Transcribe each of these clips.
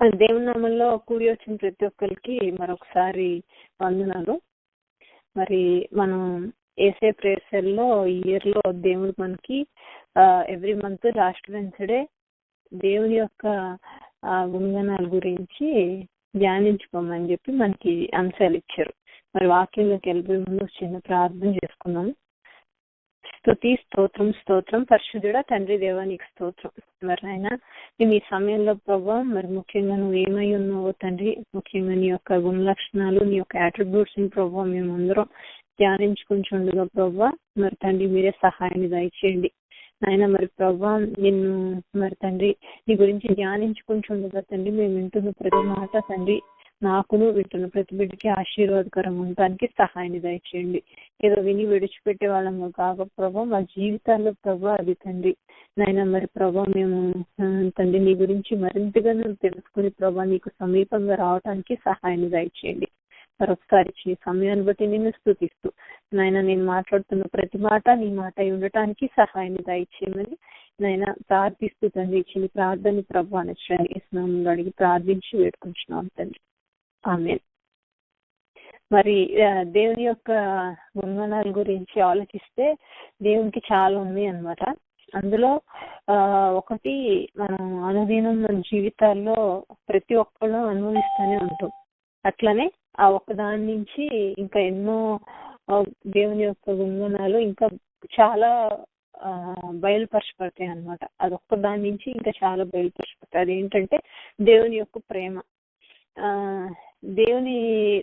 దేవుని నామంలో కూడి వచ్చిన ప్రతి ఒక్కరికి మరొకసారి వందనాలు. మరి మనం ఏసే ప్రేయర్ ఇయర్లో దేవుడు మనకి ఎవ్రీ మంత్ లాస్ట్ వెన్స్డే దేవుని యొక్క గుణగణాల గురించి ధ్యానించుకోమని చెప్పి మనకి అంశాలు ఇచ్చారు. మరి వాక్యంలోకి వెళ్ళిపోయే ముందు ఒక చిన్న ప్రార్థన చేసుకున్నాము స్థుతి స్తోత్రం స్తోత్రం. పరిశుద్ధుడ తండ్రి దేవానికి స్తోత్రం. మరి ఆయన మేము ఈ సమయంలో ప్రభావ మరి ముఖ్యంగా నువ్వు ఏమై ఉన్నావో తండ్రి ముఖ్యంగా నీ యొక్క గుణ లక్షణాలు నీ యొక్క అట్రిబ్యూట్స్ని ప్రభావ అందరం ధ్యానించుకుంటుండగా ప్రభావ మరి తండ్రి మీరే సహాయాన్ని దయచేయండి. నాయన మరి ప్రభా నిన్ను మరి తండ్రి నీ గురించి ధ్యానించుకుంటుండగా తండ్రి. మేము వింటున్న ప్రతి మాట తండ్రి నాకును వింటున్న ప్రతి బిడ్డకి ఆశీర్వాదకరం ఉండటానికి సహాయాన్ని దయచేయండి. ఏదో విని విడిచిపెట్టే వాళ్ళము కాక ప్రభా మా జీవితాల్లో ప్రభా అది తండ్రి. నాయన మరి ప్రభా మేము తండ్రి నీ గురించి మరింతగా మేము తెలుసుకుని ప్రభా నీకు సమీపంగా రావడానికి సహాయాన్ని దయచేయండి. మరొకసారి ఈ సమయాన్ని బట్టి నేను స్థుతిస్తూ నాయన నేను మాట్లాడుతున్న ప్రతి మాట నీ మాట ఉండటానికి సహాయాన్ని దయచేయమని నాయన ప్రార్థిస్తూ తండ్రి ఇచ్చిన ప్రార్థన ప్రభు అనొచ్చని స్నామంలో అడిగి ప్రార్థించి వేడుకుంటున్నాం తండ్రి. ఆమెన్. మరి దేవుని యొక్క గుణగణాల గురించి ఆలోచిస్తే దేవునికి చాలా ఉంది అన్నమాట. అందులో ఒకటి మనం అనుదినం మన జీవితాల్లో ప్రతి ఒక్కళ్ళు అనుభవిస్తూనే ఉంటాం. అట్లనే ఆ ఒకదాని నుంచి ఇంకా ఎన్నో దేవుని యొక్క గుణగణాలు ఇంకా చాలా బయలుపరచబడతాయి అనమాట అదొక్క దాని నుంచి ఇంకా చాలా బయలుపరచబడతాయి. అదేంటంటే దేవుని యొక్క ప్రేమ. దేవుని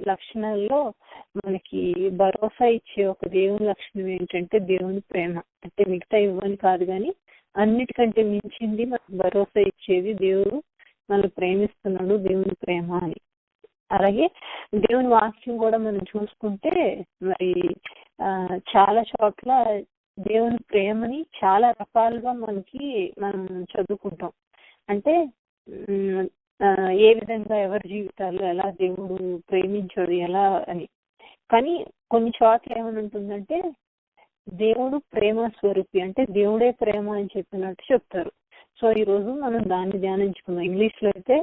లక్షణాల్లో మనకి భరోసా ఇచ్చే ఒక దేవుని లక్షణం ఏంటంటే దేవుని ప్రేమ. అంటే మిగతా ఇవ్వని కాదు కానీ అన్నిటికంటే మించింది మనకు భరోసా ఇచ్చేది దేవుడు మనం ప్రేమిస్తున్నాడు దేవుని ప్రేమ అని. అలాగే దేవుని వాక్యం కూడా మనం చూసుకుంటే మరి చాలా చోట్ల దేవుని ప్రేమని చాలా రకాలుగా మనకి మనం చదువుకుంటాం. అంటే ఏ విధంగా ఎవరి జీవితాల్లో ఎలా దేవుడు ప్రేమించాడు ఎలా అని. కానీ కొన్ని చోట్ల ఏమని ఉంటుందంటే దేవుడు ప్రేమ స్వరూపి అంటే దేవుడే ప్రేమ అని చెప్పినట్టు చెప్తారు. సో ఈ రోజు మనం దాన్ని ధ్యానించుకుందాం. ఇంగ్లీష్లో అయితే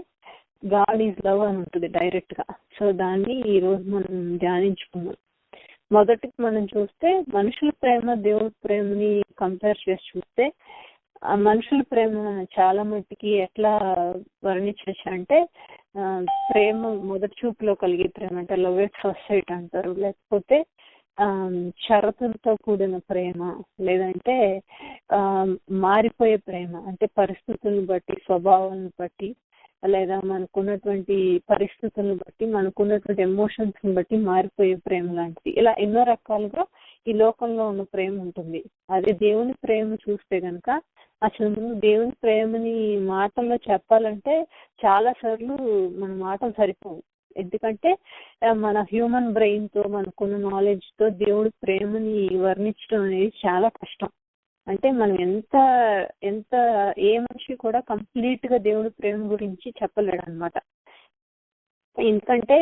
గాడ్ ఈజ్ లవ్ అని ఉంటుంది డైరెక్ట్గా సో దాన్ని ఈ రోజు మనం ధ్యానించుకుందాం. మొదటి మనం చూస్తే మనుషుల ప్రేమ దేవుడి ప్రేమని కంపేర్ చేసి చూస్తే ఆ మనుషుల ప్రేమ చాలా మట్టికి ఎట్లా వర్ణించచ్చు అంటే ప్రేమ మొదటి చూపులో కలిగే ప్రేమ అంటే లవ్ ఎట్ ఫస్ట్ సైట్ అంటారు. లేకపోతే షరతులతో కూడిన ప్రేమ లేదంటే మారిపోయే ప్రేమ అంటే పరిస్థితులను బట్టి స్వభావాలను బట్టి లేదా మనకున్నటువంటి పరిస్థితులను బట్టి మనకున్నటువంటి ఎమోషన్స్ని బట్టి మారిపోయే ప్రేమ లాంటిది. ఇలా ఎన్నో రకాలుగా ఈ లోకంలో ఉన్న ప్రేమ ఉంటుంది. అదే దేవుని ప్రేమ చూస్తే గనక అసలు ముందు దేవుని ప్రేమని మాటల్లో చెప్పాలంటే చాలా సార్లు మన మాటలు సరిపోవు. ఎందుకంటే మన హ్యూమన్ బ్రెయిన్తో మనకున్న నాలెడ్జ్తో దేవుడి ప్రేమని వర్ణించడం అనేది చాలా కష్టం. అంటే మనం ఎంత ఎంత ఏ మనిషి కూడా కంప్లీట్గా దేవుడి ప్రేమ గురించి చెప్పలేడు అనమాట ఎందుకంటే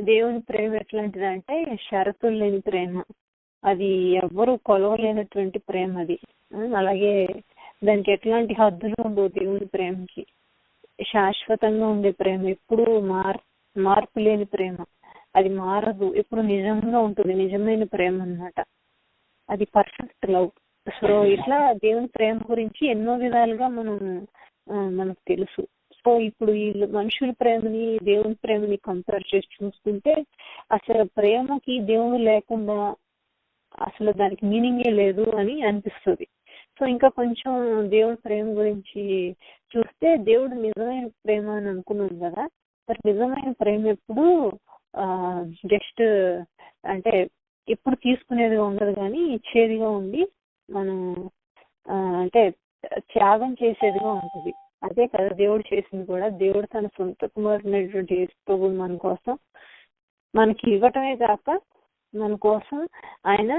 దేవుని ప్రేమ ఎట్లాంటిది అంటే షరతులు లేని ప్రేమ. అది ఎవ్వరూ కొలవలేనటువంటి ప్రేమ అది. అలాగే దానికి ఎట్లాంటి హద్దులు ఉండవు దేవుని ప్రేమకి. శాశ్వతంగా ఉండే ప్రేమ ఎప్పుడు మార్ మార్పు లేని ప్రేమ. అది మారదు. ఎప్పుడు నిజంగా ఉంటుంది. నిజమైన ప్రేమ అన్నమాట. అది పర్ఫెక్ట్ లవ్ సో ఇట్లా దేవుని ప్రేమ గురించి ఎన్నో విధాలుగా మనం మనకు తెలుసు. సో ఇప్పుడు ఈ మనుషుల ప్రేమని దేవుని ప్రేమని కంపేర్ చేసి చూసుకుంటే అసలు ప్రేమకి దేవుడు లేకుండా అసలు దానికి మీనింగే లేదు అని అనిపిస్తుంది. సో ఇంకా కొంచెం దేవుడి ప్రేమ గురించి చూస్తే దేవుడు నిజమైన ప్రేమ అని అనుకున్నాం కదా. మరి నిజమైన ప్రేమ ఎప్పుడు జస్ట్ అంటే ఎప్పుడు తీసుకునేదిగా ఉండదు కానీ ఇచ్చేదిగా ఉండి మనం అంటే త్యాగం చేసేదిగా ఉంటుంది. అదే కదా దేవుడు చేసింది కూడా. దేవుడు తన సొంత కుమారునటువంటి ప్రభు మన కోసం మనకి ఇవ్వటమే కాక మన కోసం ఆయన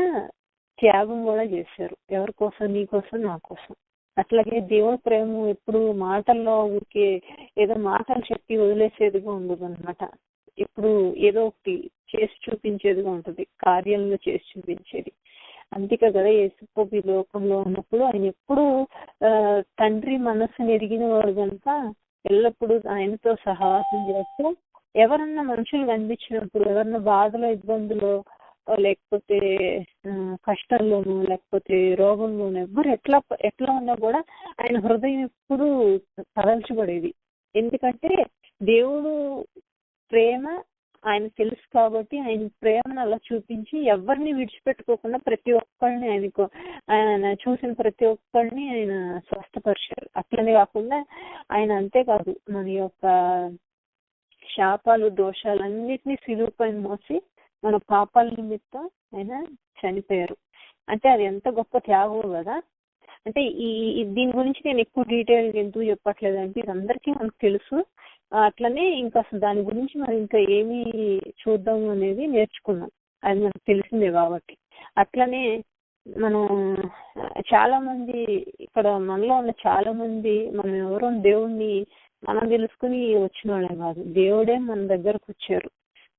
త్యాగం కూడా చేశారు. ఎవరి కోసం నీ కోసం నా కోసం. అట్లాగే దేవుడి ప్రేమ ఎప్పుడు మాటల్లో ఊరికే ఏదో మాటలు చెప్పి వదిలేసేదిగా ఉండదు అనమాట ఇప్పుడు ఏదో ఒకటి చేసి చూపించేదిగా ఉంటుంది. కార్యంలో చేసి చూపించేది. అంతే కదా యేసుప్రభు ఈ లోకంలో ఉన్నప్పుడు ఆయన ఎప్పుడు ఆ, తండ్రి మనసుని ఎరిగిన వాడు కనుక ఎల్లప్పుడూ ఆయనతో సహవాసం చేస్తూ ఎవరన్నా మనుషులు కనిపించినప్పుడు ఎవరన్నా బాధలో ఇబ్బందులు లేకపోతే ఆ, కష్టంలోనూ లేకపోతే రోగంలోనూ ఎవరు ఎట్లా ఎట్లా ఉన్నా కూడా ఆయన హృదయం ఎప్పుడు కదల్చబడేది ఎందుకంటే దేవుడు ప్రేమ ఆయన తెలుసు కాబట్టి ఆయన ప్రేమను అలా చూపించి ఎవరిని విడిచిపెట్టుకోకుండా ప్రతి ఒక్కరిని ఆయనకు ఆయన చూసిన ప్రతి ఒక్కరిని ఆయన స్వస్థపరిచారు. అట్లనే కాకుండా ఆయన అంతేకాదు మన యొక్క శాపాలు దోషాలన్నిటినీ సిలువ పైన మోసి మన పాపాల నిమిత్తం ఆయన చనిపోయారు. అంటే అది ఎంత గొప్ప త్యాగం కదా. అంటే ఈ దీని గురించి నేను ఎక్కువ డీటెయిల్ ఎందుకు చెప్పట్లేదు అంటే ఇది అందరికీ మనకు తెలుసు. అట్లనే ఇంకా అసలు దాని గురించి మనం ఇంకా ఏమి చూద్దాం అనేది నేర్చుకున్నాం. అది మనకు తెలిసిందే కాబట్టి. అట్లనే మనం చాలా మంది ఇక్కడ మనలో ఉన్న చాలా మంది మనం ఎవరో దేవుణ్ణి మనం తెలుసుకుని వచ్చిన వాళ్ళే కాదు. దేవుడే మన దగ్గరకు వచ్చారు.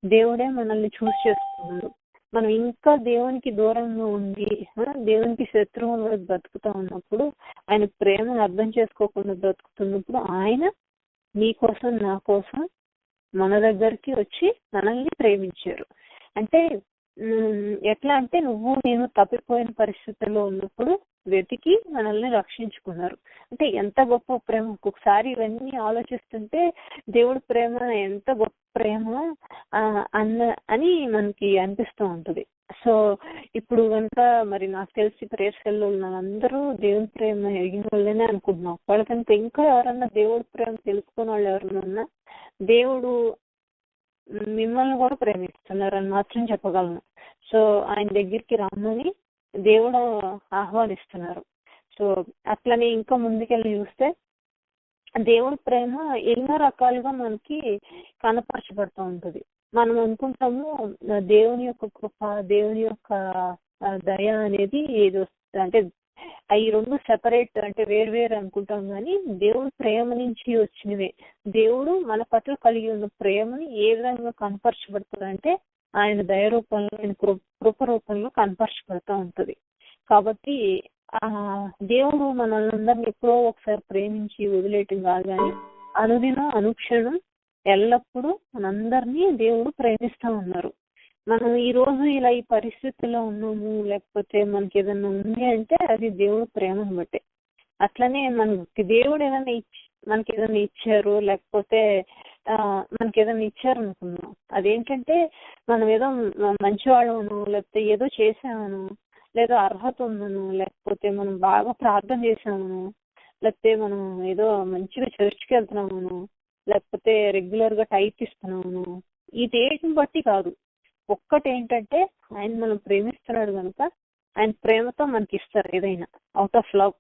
దేవుడే మనల్ని చూస్ చేసుకున్నాడు మనం ఇంకా దేవునికి దూరంగా ఉండి దేవునికి శత్రువులు బ్రతుకుతా ఉన్నప్పుడు ఆయన ప్రేమను అర్థం చేసుకోకుండా బ్రతుకుతున్నప్పుడు ఆయన నీ కోసం నా కోసం మన దగ్గరికి వచ్చి మనల్ని ప్రేమించారు. అంటే ఎట్లా అంటే నువ్వు నేను తప్పిపోయిన పరిస్థితుల్లో ఉన్నప్పుడు వెతికి మనల్ని రక్షించుకున్నారు. అంటే ఎంత గొప్ప ప్రేమ. ఒక్కొక్కసారి ఇవన్నీ ఆలోచిస్తుంటే దేవుడు ప్రేమ ఎంత గొప్ప ప్రేమ అన్న అని మనకి అనిపిస్తూ ఉంటుంది. సో ఇప్పుడు కనుక మరి నాకు తెలిసి ప్రేక్షకుల్లో ఉన్న అందరూ దేవుని ప్రేమ ఎరిగిన వాళ్ళనే అనుకుంటున్నాం. వాళ్ళకంటే ఇంకా ఎవరన్నా దేవుడి ప్రేమ తెలుసుకున్న వాళ్ళు ఎవరన్నా దేవుడు మిమ్మల్ని కూడా ప్రేమిస్తున్నారని మాత్రం చెప్పగలను. సో ఆయన దగ్గరికి రమ్మని దేవుడు ఆహ్వానిస్తున్నారు. సో అట్లనే ఇంకా ముందుకెళ్ళి చూస్తే దేవుడి ప్రేమ ఎన్నో రకాలుగా మనకి కనపరచబడుతూ ఉంటుంది. మనం అనుకుంటాము దేవుని యొక్క కృప దేవుని యొక్క దయ అనేది ఏదో అంటే అవి రెండు సెపరేట్ అంటే వేరు వేరు అనుకుంటాం కానీ దేవుడు ప్రేమ నుంచి వచ్చినవే. దేవుడు మన పట్ల కలిగి ఉన్న ప్రేమని ఏ విధంగా కనపరచబడుతుందంటే ఆయన దయ రూపంలో ఆయన కృ- కృప రూపంలో కనపరచబడుతూ ఉంటుంది. కాబట్టి ఆ దేవుడు మనల్ని అందరినీ ఎప్పుడో ఒకసారి ప్రేమించి వదిలేయటం కాదు కానీ అనుదినం అనుక్షణం ఎల్లప్పుడూ మనందరినీ దేవుడు ప్రేమిస్తూ ఉన్నారు. మనం ఈ రోజు ఇలా ఈ పరిస్థితిలో ఉన్నాము లేకపోతే మనకి ఏదైనా ఉంది అంటే అది దేవుడు ప్రేమను బట్టే అట్లనే మనకి దేవుడు ఏదైనా ఇచ్చి మనకి ఏదైనా ఇచ్చారు లేకపోతే మనకి ఏదైనా ఇచ్చారు అనుకున్నాం అదేంటంటే మనం ఏదో మ- మంచివాళ్ళను లేకపోతే ఏదో చేసామను లేదా అర్హత ఉందను లేకపోతే మనం బాగా ప్రార్థన చేసామను లేకపోతే మనం ఏదో మంచిగా చర్చ్కి వెళ్తున్నామను లేకపోతే రెగ్యులర్గా టైప్ ఇస్తున్నామను ఈ దేశం బట్టి కాదు. ఒక్కటి ఏంటంటే ఆయన మనం ప్రేమిస్తున్నాడు కనుక ఆయన ప్రేమతో మనకి ఇస్తారు ఏదైనా out of love.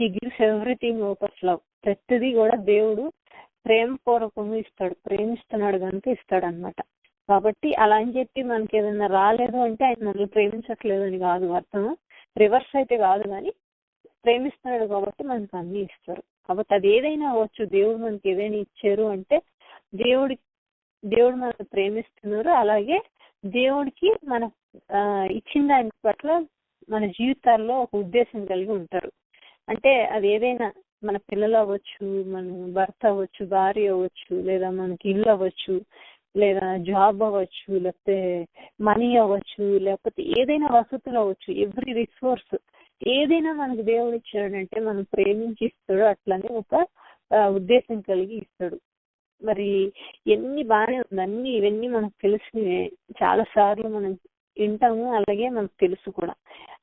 He gives everything out of love. ప్రతిదీ కూడా దేవుడు ప్రేమ పూర్వకంగా ఇస్తాడు. ప్రేమిస్తున్నాడు కనుక ఇస్తాడు అనమాట కాబట్టి అలా అని చెప్పి మనకి ఏదైనా రాలేదు అంటే ఆయన మనల్ని ప్రేమించట్లేదు అని కాదు అర్థం. రివర్స్ అయితే కాదు కానీ ప్రేమిస్తున్నాడు కాబట్టి మనకు అన్ని ఇస్తారు. కాబట్టి అది ఏదైనా అవ్వచ్చు. దేవుడు మనకి ఏదైనా ఇచ్చారు అంటే దేవుడి దేవుడు మనల్ని ప్రేమిస్తున్నారు. అలాగే దేవుడికి మన ఇచ్చిన దాని పట్ల మన జీవితాల్లో ఒక ఉద్దేశం కలిగి ఉంటారు. అంటే అది ఏదైనా మన పిల్లలు అవ్వచ్చు మన భర్త అవ్వచ్చు భార్య అవ్వచ్చు లేదా మనకి ఇల్లు అవ్వచ్చు లేదా జాబ్ అవ్వచ్చు లేకపోతే మనీ అవ్వచ్చు లేకపోతే ఏదైనా వసతులు అవ్వచ్చు ఎవ్రీ రిసోర్స్ ఏదైనా మనకు దేవుడు ఇచ్చాడంటే మనం ప్రేమించి ఇస్తాడు అట్లనే ఒక ఉద్దేశం కలిగి ఇస్తాడు. మరి ఎన్ని బాగానే ఉంది అన్ని ఇవన్నీ మనకు తెలిసినవే. చాలా సార్లు మనం వింటాము అలాగే మనకు తెలుసు కూడా.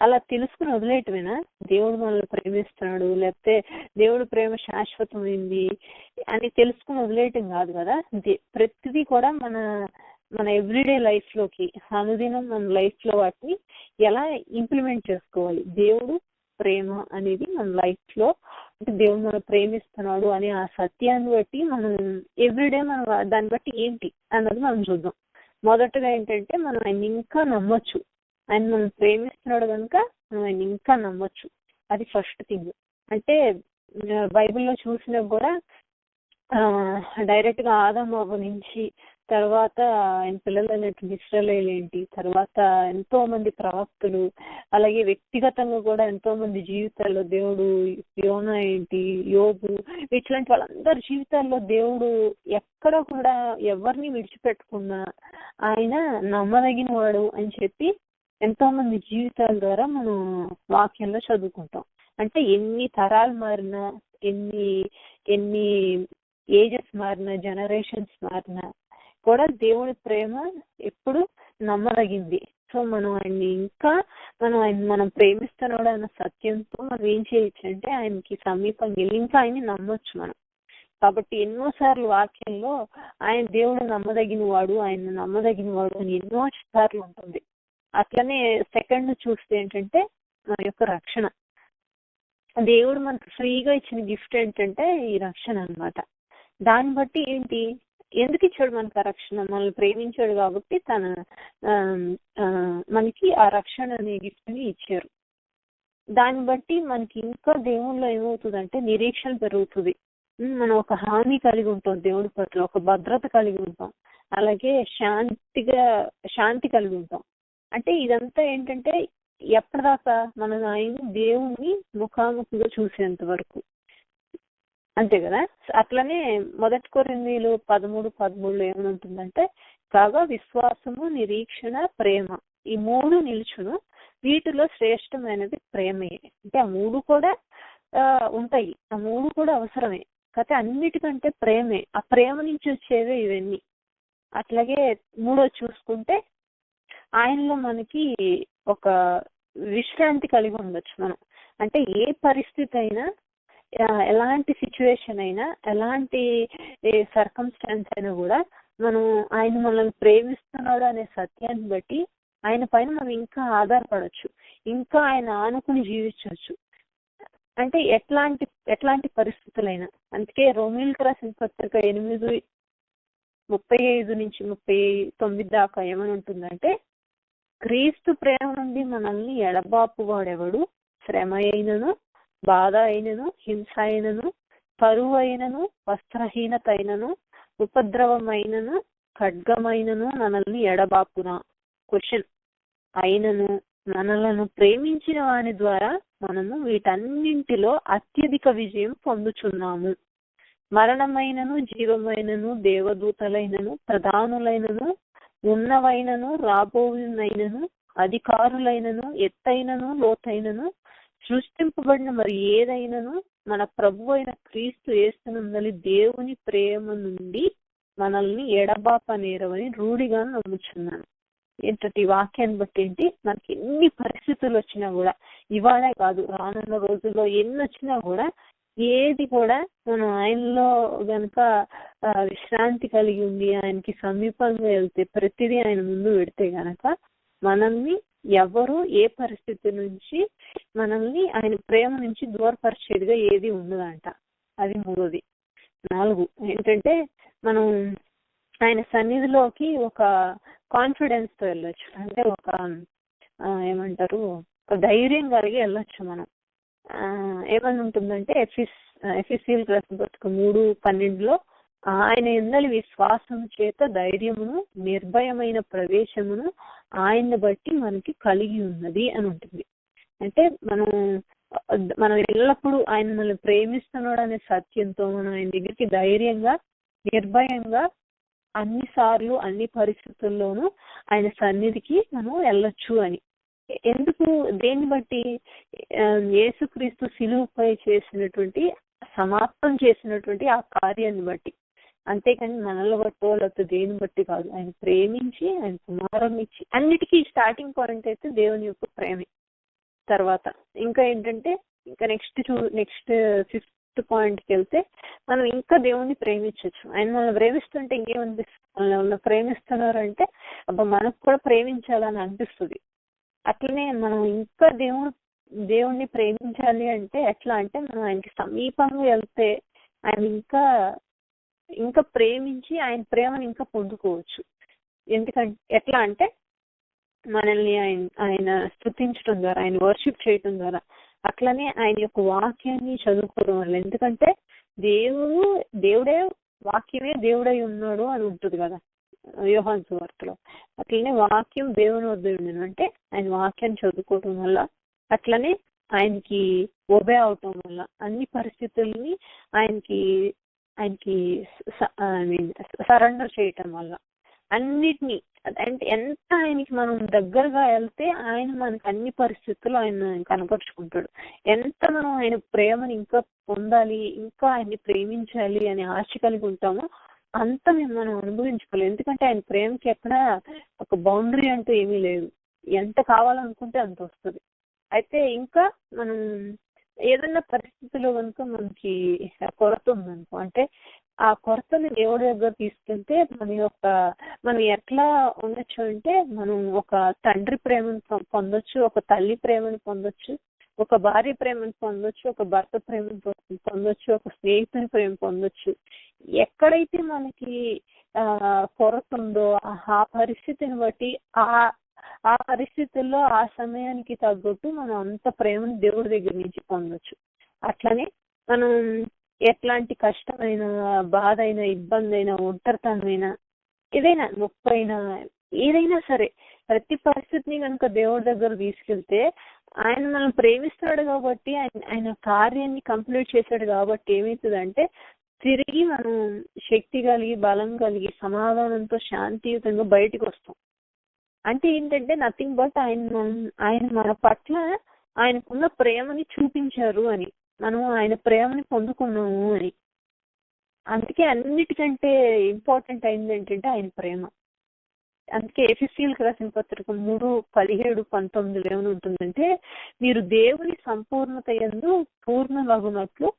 అలా తెలుసుకుని వదిలేయటమేనా? దేవుడు మనల్ని ప్రేమిస్తున్నాడు లేకపోతే దేవుడు ప్రేమ శాశ్వతమైంది అని తెలుసుకుని వదిలేయటం కాదు కదా? దే- ప్రతిదీ కూడా మన మన ఎవ్రీడే లైఫ్లోకి అనుదినం మన లైఫ్లో వాటిని ఎలా ఇంప్లిమెంట్ చేసుకోవాలి? దేవుడు ప్రేమ అనేది మన లైఫ్లో అంటే దేవుడు మనం ప్రేమిస్తున్నాడు అనే ఆ సత్యాన్ని బట్టి మనం ఎవ్రీడే మనం దాన్ని బట్టి ఏంటి అన్నది మనం చూద్దాం. మొదటగా ఏంటంటే మనం ఆయన ఇంకా నమ్మొచ్చు. ఆయన మనం ప్రేమిస్తున్నాడు కనుక మనం ఆయన ఇంకా నమ్మొచ్చు. అది ఫస్ట్ థింగ్ అంటే బైబిల్లో చూసినా కూడా డైరెక్ట్గా బాబు నుంచి తర్వాత ఆయన పిల్లలైనటువంటి ఇస్రాయల్ ఏంటి తర్వాత ఎంతో మంది ప్రవక్తులు అలాగే వ్యక్తిగతంగా కూడా ఎంతో మంది జీవితాల్లో దేవుడు యోన ఏంటి యోగు ఇట్లాంటి వాళ్ళందరి జీవితాల్లో దేవుడు ఎక్కడ కూడా ఎవరిని విడిచిపెట్టకుండా ఆయన నమ్మదగిన వాడు అని చెప్పి ఎంతో మంది జీవితాల ద్వారా మనం వాక్యంలో చదువుకుంటాం. అంటే ఎన్ని తరాలు మారినా ఎన్ని ఎన్ని ఏజెస్ మారినా జనరేషన్స్ మారినా కూడా దేవుని ప్రేమ ఎప్పుడు నమ్మదగింది. సో మనం ఆయన్ని ఇంకా మనం ఆయన మనం ప్రేమిస్తున్నాడు అన్న సత్యంతో మనం ఏం చేయొచ్చు అంటే ఆయనకి సమీపం వెళ్ళి ఇంకా ఆయన్ని నమ్మొచ్చు మనం. కాబట్టి ఎన్నోసార్లు వాక్యంలో ఆయన దేవుడు నమ్మదగిన వాడు ఆయన నమ్మదగిన వాడు అని ఎన్నో సార్లు ఉంటుంది. అట్లనే సెకండ్ చూస్తే ఏంటంటే మన యొక్క రక్షణ. దేవుడు మనకు ఫ్రీగా ఇచ్చిన గిఫ్ట్ ఏంటంటే ఈ రక్షణ అన్నమాట. దాన్ని బట్టి ఏంటి? ఎందుకు ఇచ్చాడు మనకు ఆ రక్షణ? మనల్ని ప్రేమించాడు కాబట్టి తన ఆ, మనకి ఆ రక్షణ అనే గిఫ్ట్ని ఇచ్చారు. దాన్ని బట్టి మనకి ఇంకా దేవుళ్ళలో ఏమవుతుందంటే నిరీక్షణ పెరుగుతుంది. మనం ఒక హామీ కలిగి ఉంటాం దేవుడి పట్ల ఒక భద్రత కలిగి ఉంటాం. అలాగే శాంతిగా శాంతి కలిగి ఉంటాం. అంటే ఇదంతా ఏంటంటే ఎప్పటిదాకా మన ఆయన దేవుణ్ణి ముఖాముఖిగా చూసేంత వరకు. అంతే కదా? అట్లనే మొదటి కొరిందీలు పదమూడు పదమూడులో ఏమనుంటుందంటే కాగా విశ్వాసము నిరీక్షణ ప్రేమ. ఈ మూడు నిలుచును. వీటిలో శ్రేష్టమైనది ప్రేమే. అంటే ఆ మూడు కూడా ఆ, ఉంటాయి. ఆ మూడు కూడా అవసరమే. కాకపోతే అన్నిటికంటే ప్రేమే. ఆ ప్రేమ నుంచి వచ్చేవే ఇవన్నీ. అట్లాగే మూడో చూసుకుంటే ఆయనలో మనకి ఒక విశ్రాంతి కలిగి ఉండొచ్చు మనం. అంటే ఏ పరిస్థితి అయినా ఎలాంటి సిచ్యువేషన్ అయినా ఎలాంటి సర్కమ్స్టాన్స్ అయినా కూడా మనం ఆయన మనల్ని ప్రేమిస్తున్నాడు అనే సత్యాన్ని బట్టి ఆయన పైన మనం ఇంకా ఆధారపడవచ్చు ఇంకా ఆయన ఆనుకుని జీవించవచ్చు అంటే ఎట్లాంటి ఎట్లాంటి పరిస్థితులైనా. అందుకే రోమిల్కి రాసిన పత్రిక ఎనిమిది ముప్పై ఐదు నుంచి ముప్పై తొమ్మిది దాకా ఏమని ఉంటుందంటే క్రీస్తు ప్రేమ నుండి మనల్ని ఎడబాపు వాడెవడు శ్రమ అయినను బాధ అయినను హింస అయినను పరువు అయినను వస్త్రహీనత అయినను ఉపద్రవమైనను ఖడ్గమైనను మనల్ని ఎడబాపునా. క్వశ్చన్ అయినను మనలను ప్రేమించిన వాని ద్వారా మనము వీటన్నింటిలో అత్యధిక విజయం పొందుచున్నాము. మరణమైనను జీవమైనను దేవదూతలైనను ప్రధానులైనను ఉన్నవైనను రాబోయినైనను అధికారులైనను ఎత్తైనను లోతైనను సృష్టింపబడిన మరి ఏదైనాను మన ప్రభు అయిన క్రీస్తు యేసునందలి దేవుని ప్రేమ నుండి మనల్ని ఎడబాప నేరవని రూఢిగా నమ్ముచున్నాను. ఏంటంటే వాక్యాన్ని బట్టి ఏంటి? మనకి ఎన్ని పరిస్థితులు వచ్చినా కూడా ఇవాళే కాదు రానున్న రోజుల్లో ఎన్ని వచ్చినా కూడా ఏది కూడా మనం ఆయనలో గనక విశ్రాంతి కలిగి ఉండి ఆయనకి సమీపంగా వెళ్తే ప్రతిదీ ఆయన ముందు పెడితే గనక మనల్ని ఎవరు ఏ పరిస్థితి నుంచి మనల్ని ఆయన ప్రేమ నుంచి దూరపరిచేదిగా ఏది ఉండదంట. అది మూడోది. నాలుగు ఏంటంటే మనం ఆయన సన్నిధిలోకి ఒక కాన్ఫిడెన్స్తో వెళ్ళొచ్చు. అంటే ఒక ఏమంటారు ఒక ధైర్యం కలిగి వెళ్ళొచ్చు మనం. ఏమని ఉంటుందంటే ఎఫిస్ ఎఫిసియల్ రాసిన పుస్తకం మూడు పన్నెండులో ఆయన ఎందలి విశ్వాసం చేత ధైర్యమును నిర్భయమైన ప్రవేశమును ఆయన్ని బట్టి మనకి కలిగి ఉన్నది అని ఉంటుంది. అంటే మనం మనం ఎల్లప్పుడూ ఆయన మనల్ని ప్రేమిస్తున్నాడు అనే సత్యంతో మనం ఆయన దగ్గరికి ధైర్యంగా నిర్భయంగా అన్ని సార్లు అన్ని పరిస్థితుల్లోనూ ఆయన సన్నిధికి మనం వెళ్ళొచ్చు అని. ఎందుకు? దేన్ని బట్టి? యేసుక్రీస్తు సిలువుపై చేసినటువంటి సమాప్తం చేసినటువంటి ఆ కార్యాన్ని బట్టి. అంతేకాని మనల్ని బట్టి లేకపోతే దేని బట్టి కాదు. ఆయన ప్రేమించి ఆయన కుమారం ఇచ్చి అన్నిటికీ స్టార్టింగ్ పాయింట్ అయితే దేవుని యొక్క ప్రేమే. తర్వాత ఇంకా ఏంటంటే ఇంకా నెక్స్ట్ చూ నెక్స్ట్ ఫిఫ్త్ పాయింట్కి వెళ్తే మనం ఇంకా దేవుణ్ణి ప్రేమించవచ్చు ఆయన మనల్ని ప్రేమిస్తుంటే ఇంకేమనిపిస్తుంది మనల్ని ప్రేమిస్తున్నారు అంటే అబ్బా మనకు కూడా ప్రేమించాలని అనిపిస్తుంది. అట్లనే మనం ఇంకా దేవుడు దేవుణ్ణి ప్రేమించాలి అంటే ఎట్లా అంటే మనం ఆయనకి సమీపంగా వెళ్తే ఆయన ఇంకా ఇంకా ప్రేమించి ఆయన ప్రేమను ఇంకా పొందుకోవచ్చు. ఎందుకంటే ఎట్లా అంటే మనల్ని ఆయన ఆయన స్థుతించడం ద్వారా ఆయన వర్షిప్ చేయడం ద్వారా అట్లనే ఆయన యొక్క వాక్యాన్ని చదువుకోవడం వల్ల. ఎందుకంటే దేవుడు దేవుడే వాక్యమే దేవుడై ఉన్నాడు అని ఉంటుంది కదా యోహాన్ సువార్తలో. అట్లనే వాక్యం దేవుని వద్ద ఉండను. అంటే ఆయన వాక్యాన్ని చదువుకోవటం వల్ల అట్లనే ఆయనకి ఒబే అవటం వల్ల అన్ని పరిస్థితుల్ని ఆయనకి ఆయనకి ఐ మీన్ సరెండర్ చేయటం వల్ల. అన్నిటినీ అంటే ఎంత ఆయనకి మనం దగ్గరగా వెళ్తే ఆయన మనకి అన్ని పరిస్థితుల్లో ఆయన కనపరుచుకుంటాడు. ఎంత మనం ఆయన ప్రేమని ఇంకా పొందాలి ఇంకా ఆయన్ని ప్రేమించాలి అనే ఆశ కలిగి ఉంటామో అంత మేము మనం అనుభవించుకోలేము ఎందుకంటే ఆయన ప్రేమకి ఎక్కడ ఒక బౌండరీ అంటూ ఏమీ లేదు. ఎంత కావాలనుకుంటే అంత వస్తుంది. అయితే ఇంకా మనం ఏదైనా పరిస్థితిలో కనుక మనకి కొరత ఉందనుకో అంటే ఆ కొరతని దేవుడి దగ్గర తీసుకెళ్తే మన యొక్క మనం ఎట్లా ఉండొచ్చు అంటే మనం ఒక తండ్రి ప్రేమను పొందొచ్చు ఒక తల్లి ప్రేమను పొందొచ్చు ఒక భార్య ప్రేమను పొందొచ్చు ఒక భర్త ప్రేమను పొందొచ్చు ఒక స్నేహితుని ప్రేమ పొందొచ్చు. ఎక్కడైతే మనకి ఆ కొరత ఉందో ఆ పరిస్థితిని బట్టి ఆ ఆ పరిస్థితుల్లో ఆ సమయానికి తగ్గట్టు మనం అంత ప్రేమను దేవుడి దగ్గర నుంచి పొందొచ్చు. అట్లనే మనం ఎట్లాంటి కష్టమైన బాధ అయినా ఇబ్బంది అయినా ఒంటరితనమైనా ఏదైనా నొప్పి అయినా ఏదైనా సరే ప్రతి పరిస్థితిని కనుక దేవుడి దగ్గర తీసుకెళ్తే ఆయన మనం ప్రేమిస్తాడు కాబట్టి ఆయన ఆయన కార్యాన్ని కంప్లీట్ చేశాడు కాబట్టి ఏమవుతుందంటే తిరిగి మనం శక్తి కలిగి బలం కలిగి సమాధానంతో శాంతియుతంగా బయటికి వస్తాం. అంటే ఏంటంటే నథింగ్ బట్ ఆయన ఆయన మన పట్ల ఆయనకున్న ప్రేమని చూపించారు అని. మనం ఆయన ప్రేమని పొందుకున్నాము అని. అందుకే అన్నిటికంటే ఇంపార్టెంట్ అయింది ఏంటంటే ఆయన ప్రేమ. అందుకే ఎఫ్ఎస్సీలకు రాసిన పత్రిక మూడు పదిహేడు పంతొమ్మిదిలో ఏమని ఉంటుందంటే మీరు దేవుని సంపూర్ణత యందు పూర్ణమగునట్లు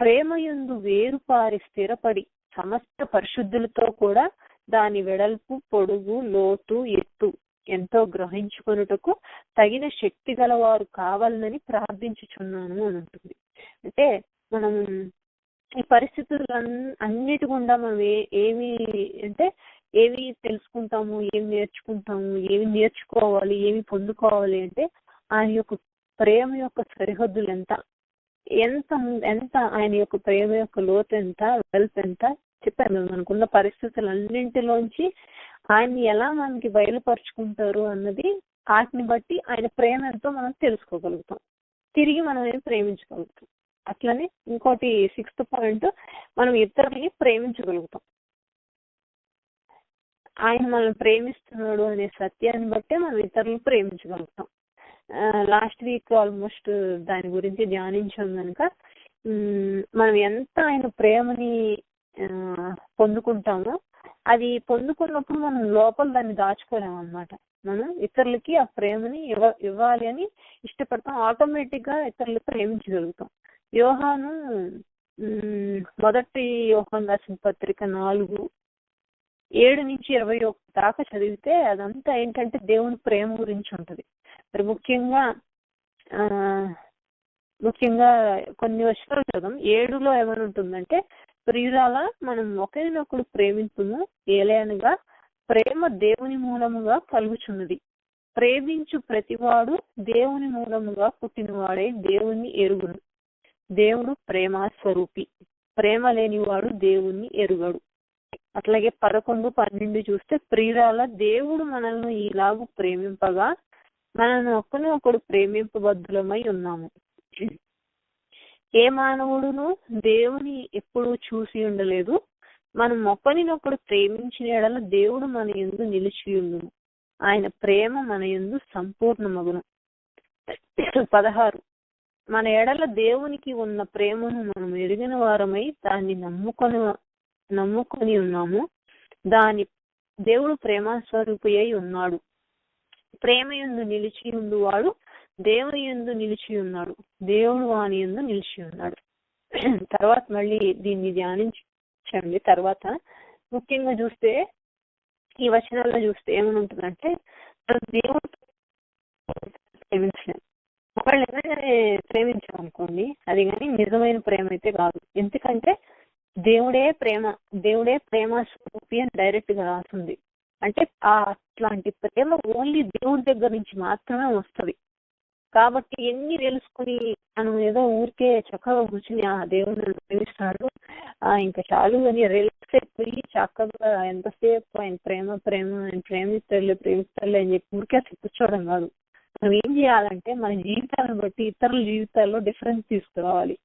ప్రేమ యందు వేరుపారి స్థిరపడి సమస్త పరిశుద్ధులతో కూడా దాని వెడల్పు పొడుగు లోతు ఎత్తు ఎంతో గ్రహించుకొనుటకు తగిన శక్తి గలవారు కావాలని ప్రార్థించుచున్నాను అని ఉంటుంది. అంటే మనం ఈ పరిస్థితులు అన్నిటి గుండా మనం ఏ- ఏమి అంటే ఏమి తెలుసుకుంటాము ఏమి నేర్చుకుంటాము ఏమి నేర్చుకోవాలి ఏమి పొందుకోవాలి అంటే ఆయన యొక్క ప్రేమ యొక్క సరిహద్దులు ఎంత? ఎంత ఎంత ఆయన యొక్క ప్రేమ యొక్క లోతు ఎంత వెల్త్ ఎంత? చెప్పాను మనకున్న పరిస్థితులన్నింటిలోంచి ఆయన్ని ఎలా మనకి బయలుపరుచుకుంటారు అన్నది వాటిని బట్టి ఆయన ప్రేమ ఎంతో మనం తెలుసుకోగలుగుతాం. తిరిగి మనం ఏం ప్రేమించగలుగుతాం. అట్లనే ఇంకోటి సిక్స్త్ పాయింట్ మనం ఇతరులని ప్రేమించగలుగుతాం. ఆయన మనం ప్రేమిస్తున్నాడు అనే సత్యాన్ని బట్టే మనం ఇతరులను ప్రేమించగలుగుతాం. లాస్ట్ వీక్ ఆల్మోస్ట్ దాని గురించి ధ్యానించాం కనుక మనం ఎంత ఆయన ప్రేమని పొందుకుంటామో. అది పొందుకున్నప్పుడు మనం లోపల దాన్ని దాచుకోలేము అన్నమాట. మనం ఇతరులకి ఆ ప్రేమని ఇవ్వ ఇవ్వాలి అని ఇష్టపడతాం. ఆటోమేటిక్గా ఇతరులు ప్రేమించగలుగుతాం. యోహాను మొదటి యోహాన్ రాసిన పత్రిక నాలుగు ఏడు నుంచి ఇరవై ఒకటి దాకా చదివితే అదంతా ఏంటంటే దేవుని ప్రేమ గురించి ఉంటుంది. మరి ముఖ్యంగా ఆ ముఖ్యంగా కొన్ని వర్షాలు చదవం ఏడులో ఏమని ఉంటుందంటే ప్రియురాల మనం ఒకరినొకడు ప్రేమించుము ఏలయనగా ప్రేమ దేవుని మూలముగా కలుగుచున్నది. ప్రేమించు ప్రతివాడు దేవుని మూలముగా పుట్టినవాడే దేవుణ్ణి ఎరుగును. దేవుడు ప్రేమ స్వరూపి. ప్రేమ లేనివాడు దేవుణ్ణి ఎరుగడు. అట్లాగే పదకొండు పన్నెండు చూస్తే ప్రియురాల దేవుడు మనల్ని ఈలాగు ప్రేమింపగా మనల్ని ఒకరిని ఒకడు ప్రేమింపబద్ధులమై ఉన్నాము. ఏ మానవుడును దేవుని ఎప్పుడూ చూసి ఉండలేదు. మనం ఒకరినొకడు ప్రేమించిన ఎడల దేవుడు మన యందు నిలిచి ఉండును. ఆయన ప్రేమ మన యందు సంపూర్ణమగును. పదహారు. మన ఎడల దేవునికి ఉన్న ప్రేమను మనం ఎరిగిన వారమై దాన్ని నమ్ముకొని నమ్ముకొని ఉన్నాము. దాని దేవుడు ప్రేమ స్వరూపి అయి ఉన్నాడు. ప్రేమ యందు నిలిచి ఉండువాడు దేవుని యందు నిలిచి ఉన్నాడు. దేవుడు వాని యందు నిలిచి ఉన్నాడు. తర్వాత మళ్ళీ దీన్ని ధ్యానించండి. తర్వాత ముఖ్యంగా చూస్తే ఈ వచనాల్లో చూస్తే ఏమని ఉంటుందంటే మనం దేవుడు ప్రేమించలేం ఒకళ్ళు ఎవరైనా ప్రేమించామనుకోండి అది కానీ నిజమైన ప్రేమ అయితే కాదు. ఎందుకంటే దేవుడే ప్రేమ దేవుడే ప్రేమ స్వరూపి అని డైరెక్ట్గా రాస్తుంది అంటే ఆ అట్లాంటి ప్రేమ ఓన్లీ దేవుడి దగ్గర నుంచి మాత్రమే వస్తుంది. కాబట్టి ఎన్ని తెలుసుకుని మనం ఏదో ఊరికే చక్కగా కూర్చుని ఆ దేవుని అనుభవిస్తాడు ఆ ఇంకా చాలు అని రిలాక్స్ అయిపోయి చక్కగా ఎంతసేపు ఆయన ప్రేమ ప్రేమ ఆయన ప్రేమిస్తాడులే ప్రేమిస్తారులే అని చెప్పి ఊరికే అసలు కూర్చోవడం కాదు. మనం ఏం చేయాలంటే మన జీవితాలను బట్టి ఇతరుల జీవితాల్లో డిఫరెన్స్ తీసుకురావాలి.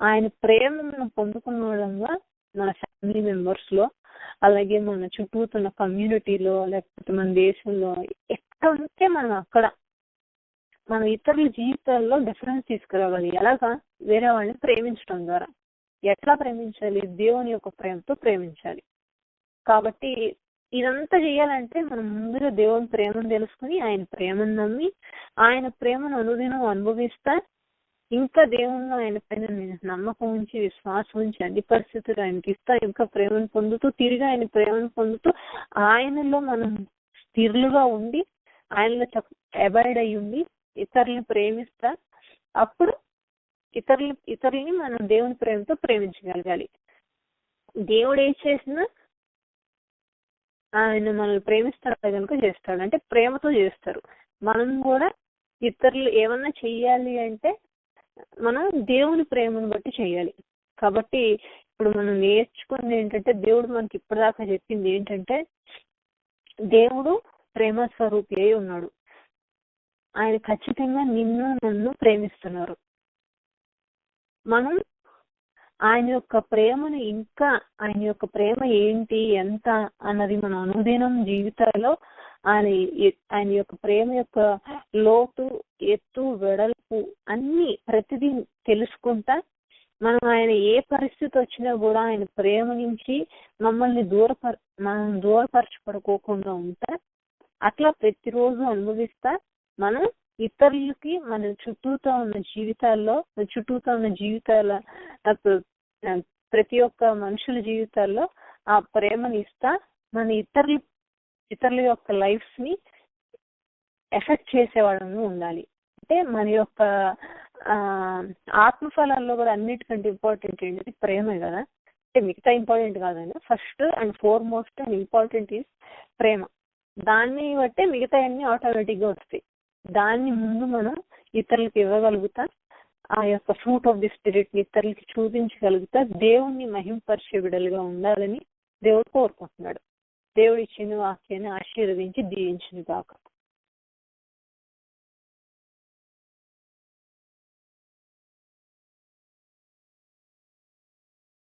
ఆయన ప్రేమను పొందుకున్న వాళ్ళంగా మన ఫ్యామిలీ మెంబర్స్లో అలాగే మన చుట్టూతున్న కమ్యూనిటీలో లేకపోతే మన దేశంలో ఎక్కడ ఉంటే మనం అక్కడ మనం ఇతరుల జీవితాల్లో డిఫరెన్స్ తీసుకురావాలి. ఎలాగా వేరే వాళ్ళని ప్రేమించడం ద్వారా. ఎట్లా ప్రేమించాలి? దేవుని యొక్క ప్రేమతో ప్రేమించాలి. కాబట్టి ఇదంతా చేయాలంటే మనం ముందుగా దేవుని ప్రేమను తెలుసుకుని ఆయన ప్రేమను నమ్మి ఆయన ప్రేమను అనుదినం అనుభవిస్తా ఇంకా దేవుణ్ణి ఆయన పైన నమ్మకం ఉంచి విశ్వాసం ఉంచి అన్ని పరిస్థితులు ఆయనకి ఇస్తా ఇంకా ప్రేమను పొందుతూ తిరిగి ఆయన ప్రేమను పొందుతూ ఆయనలో మనం స్థిరులుగా ఉండి ఆయనలో అబాయిడ్ అయ్యి ఉండి ఇతరులను ప్రేమిస్తా అప్పుడు ఇతరులు ఇతరులని మనం దేవుని ప్రేమతో ప్రేమించగలగాలి. దేవుడు ఏం చేసినా ఆయన మనల్ని ప్రేమిస్తాడు కనుక చేస్తాడు. అంటే ప్రేమతో చేస్తారు. మనం కూడా ఇతరులు ఏమన్నా చెయ్యాలి అంటే మనం దేవుని ప్రేమను బట్టి చేయాలి కాబట్టి ఇప్పుడు మనం నేర్చుకుంది ఏంటంటే దేవుడు మనకి ఇప్పటిదాకా చెప్పింది ఏంటంటే దేవుడు ప్రేమ స్వరూపి అయి ఉన్నాడు. ఆయన ఖచ్చితంగా నిన్ను నన్ను ప్రేమిస్తున్నారు. మనం ఆయన యొక్క ప్రేమను ఇంకా ఆయన యొక్క ప్రేమ ఏంటి ఎంత అన్నది మన అనుదినం జీవితాల్లో ఆయన ఆయన యొక్క ప్రేమ యొక్క లోతు ఎత్తు వెడల్పు అన్ని ప్రతిదీ తెలుసుకుంటా మనం ఆయన ఏ పరిస్థితి వచ్చినా కూడా ఆయన ప్రేమ నుంచి మమ్మల్ని దూరపర మనం దూరపరచపడుకోకుండా ఉంటా. అట్లా ప్రతిరోజు అనుభవిస్తా. మనం ఇతరులకి మన చుట్టూతో ఉన్న జీవితాల్లో చుట్టూతో ఉన్న జీవితాల ప్రతి ఒక్క మనుషుల జీవితాల్లో ఆ ప్రేమని ఇస్తా. మన ఇతరులు ఇతరుల యొక్క లైఫ్స్ని ఎఫెక్ట్ చేసేవాళ్ళని ఉండాలి. అంటే మన యొక్క ఆత్మఫలాల్లో కూడా అన్నిటికంటే ఇంపార్టెంట్ ఏంటంటే ప్రేమే కదా. అంటే మిగతా ఇంపార్టెంట్ కాదండి first and foremost and important is ప్రేమ. దాన్ని బట్టే మిగతా అన్ని ఆటోమేటిక్గా వస్తాయి. దాన్ని ముందు మనం ఇతరులకు ఇవ్వగలుగుతా ఆ యొక్క ఫ్రూట్ ఆఫ్ ది స్పిరిట్ని ఇతరులకి చూపించగలుగుతా దేవుణ్ణి మహింపరిచే బిడలుగా ఉండాలని దేవుడు కోరుకుంటున్నాడు. దేవుడు ఇచ్చిన వాక్యాన్ని ఆశీర్వదించి దీవించిన కాక